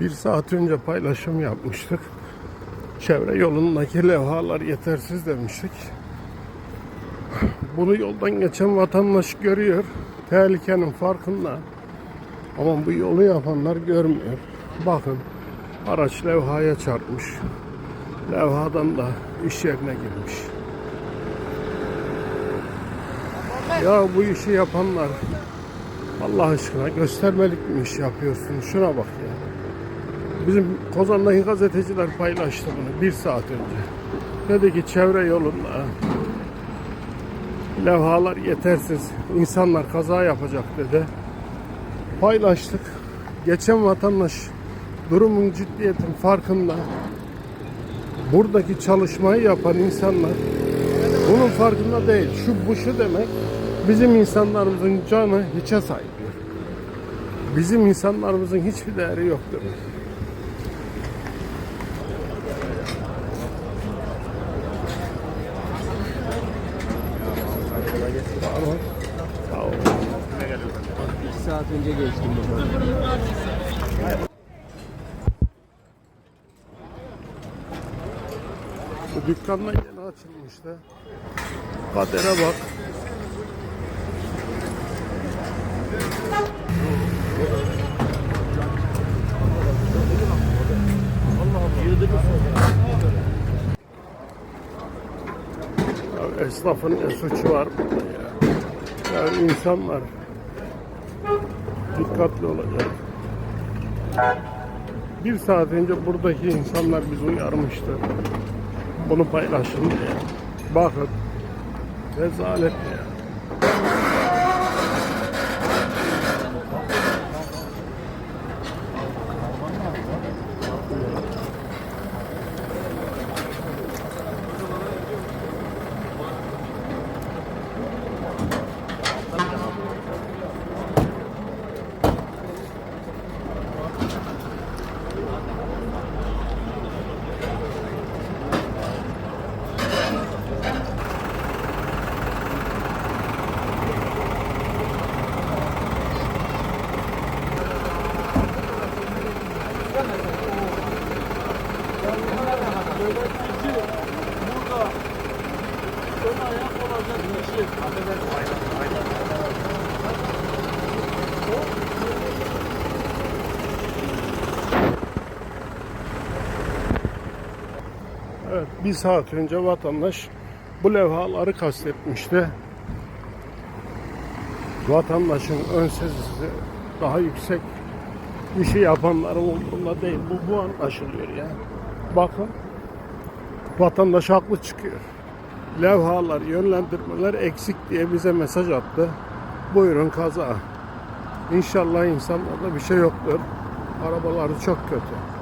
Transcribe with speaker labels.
Speaker 1: Bir saat önce paylaşım yapmıştık. Çevre yolundaki levhalar yetersiz demiştik. Bunu yoldan geçen vatandaş görüyor. Tehlikenin farkında. Ama bu yolu yapanlar görmüyor. Bakın araç levhaya çarpmış. Levhadan da iş yerine girmiş. Ya bu işi yapanlar Allah aşkına göstermelik mi iş yapıyorsun? Şuna bak ya. Bizim Kozan'daki gazeteciler paylaştı bunu bir saat önce. Dedi ki çevre yolunda levhalar yetersiz. insanlar kaza yapacak dedi. Paylaştık. Geçen vatandaş durumun ciddiyetin farkında. Buradaki çalışmayı yapan insanlar bunun farkında değil. Şu bu şu demek bizim insanlarımızın canı hiçe sayılıyor. Bizim insanlarımızın hiçbir değeri yoktur. Tamam.
Speaker 2: İki saat önce geçtim buradan.
Speaker 1: Bu dükkanla yeni açılmıştı. Kadere bak. Esnafın suçu var burada ya? Ya insanlar dikkatli olacak. Bir saat önce buradaki insanlar bizi uyarmıştı. Bunu paylaşın diye. Bakın. Rezalet ya. Evet, bir saat önce vatandaş bu levhaları kastetmişti. Vatandaşın ön sezisi daha yüksek işi yapanların umurunda değil. Bu, bu anlaşılıyor ya. Bakın vatandaş haklı çıkıyor. Levhalar, yönlendirmeler eksik diye bize mesaj attı. Buyurun kaza. İnşallah insanlarda bir şey yoktur. Arabaları çok kötü.